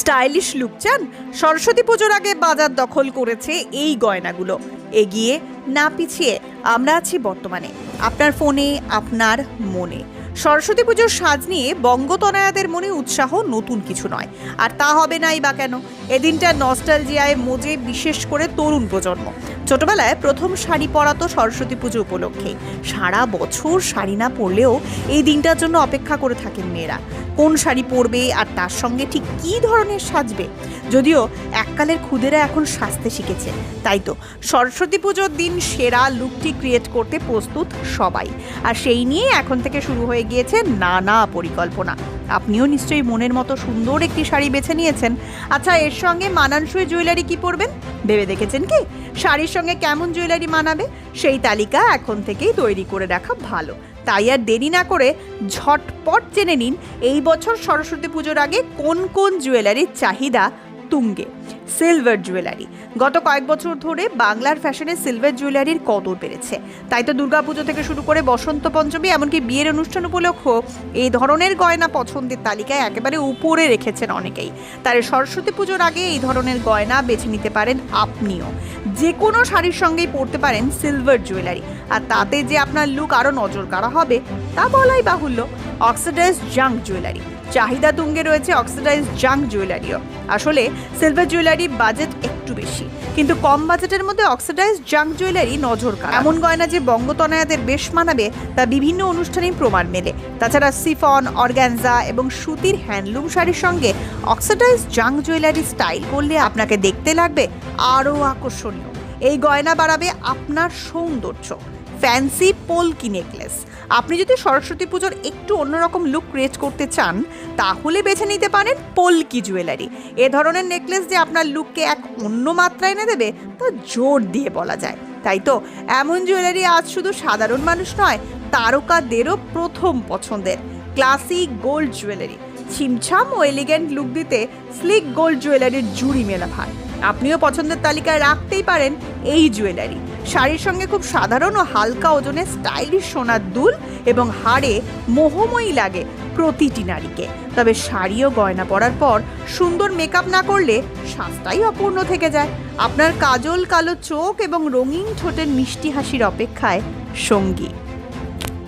Stylish look চান, সরস্বতী পুজোর আগে বাজার দখল করেছে এই গয়নাগুলো। এগিয়ে না পিছিয়ে আমরা আছি বর্তমানে, আপনার ফোনে, আপনার মনে। সরস্বতী পুজোর সাজ নিয়ে বঙ্গতনায়াদের মনে উৎসাহ নতুন কিছু নয়। আর তা হবে নাই বা কেন? এদিনটা নস্টালজিয়ায় মজে বিশেষ করে তরুণ প্রজন্ম। ছোটবেলায় প্রথম শাড়ি পরা তো সরস্বতী পুজো উপলক্ষে। সারা বছর শাড়ি না পরলেও এই দিনটার জন্য অপেক্ষা করে থাকেন মেয়েরা। কোন শাড়ি পরবে আর তার সঙ্গে ঠিক কী ধরনের সাজবে? যদিও এককালের খুদেরা এখন সাজতে শিখেছে। তাই তো সরস্বতী পুজোর দিন সেরা লুকটি ক্রিয়েট করতে প্রস্তুত সবাই। আর সেই নিয়ে এখন থেকে শুরু হয়ে গিয়েছে নানা পরিকল্পনা। আপনিও নিশ্চয়ই মনের মতো সুন্দর একটি শাড়ি বেছে নিয়েছেন। আচ্ছা এর সঙ্গে মানানসই জুয়েলারি কি পরবেন? ভেবে দেখেছেন কি? শাড়ির সঙ্গে কেমন জুয়েলারি মানাবে? সেই তালিকা এখন থেকেই তৈরি করে রাখা ভালো। তাই আর দেরি না করে ঝটপট জেনে নিন এই বছর সরস্বতী পুজোর আগে কোন কোন জুয়েলারির চাহিদা তুঙ্গে সিলভার জুয়েলারি গত কয়েক বছর ধরে বাংলার ফ্যাশনে সিলভার জুয়েলারির কদর বেড়েছে। তাই তো দুর্গাপুজো থেকে শুরু করে বসন্ত পঞ্চমী, এমনকি বিয়ের অনুষ্ঠান উপলক্ষ এই ধরনের গয়না পছন্দের তালিকায় একেবারে উপরে রেখেছেন অনেকেই। তাই সরস্বতী পুজোর আগে এই ধরনের গয়না বেছে নিতে পারেন আপনিও। যে কোনো শাড়ির সঙ্গেই পরতে পারেন সিলভার জুয়েলারি আর তাতে যে আপনার লুক আরও নজর কাড়া হবে, তা বলাই বাহুল্য। অক্সিডাইজ জাঙ্ক জুয়েলারি চাহিদা তুঙ্গে রয়েছে অক্সিডাইজ জাঙ্ক জুয়েলারিও। আসলে সিলভার জুয়েলারি বাজেট একটু বেশি, কিন্তু কম বাজেটের মধ্যে অক্সিডাইজ জাঙ্ক জুয়েলারি নজর কাড়া। এমন গয়না যে বঙ্গতনয়াদের বেশ মানাবে, তা বিভিন্ন অনুষ্ঠানেই প্রমাণ মেলে। তাছাড়া সিফন, অর্গ্যানজা এবং সুতির হ্যান্ডলুম শাড়ির সঙ্গে অক্সিডাইজ জাঙ্ক জুয়েলারি স্টাইল করলে আপনাকে দেখতে লাগবে আরও আকর্ষণীয়। এই গয়না বাড়াবে আপনার সৌন্দর্য। Fancy polki necklace. আপনি যদি সরস্বতী পুজোর একটু অন্যরকম লুক ক্রিয়েট করতে চান, তাহলে বেছে নিতে পারেন পোলকি জুয়েলারি এ ধরনের নেকলেস যে আপনার লুককে এক অন্য মাত্রায় এনে দেবে, তা জোর দিয়ে বলা যায়। তাই তো? এমন জুয়েলারি আজ শুধু সাধারণ মানুষ নয়, তারকাদেরও প্রথম পছন্দের। ক্লাসিক গোল্ড জুয়েলারি ছিমছাম ও এলিগেন্ট লুক দিতে স্লিক গোল্ড জুয়েলারির জুড়ি মেলা ভার। আপনিও পছন্দের তালিকায় রাখতেই পারেন এই জুয়েলারি শাড়ির সঙ্গে খুব সাধারণ ও হালকা ওজনে স্টাইলিশ সোনার দুল এবং হাড়ে মোহময়ী লাগে প্রতিটি নারীকে। তবে শাড়িও গয়না পরার পর সুন্দর মেকআপ না করলে সাজটাই অপূর্ণ থেকে যায়। আপনার কাজল, কালো চোখ এবং রঙিন ঠোঁটের মিষ্টি হাসির অপেক্ষায় সঙ্গী।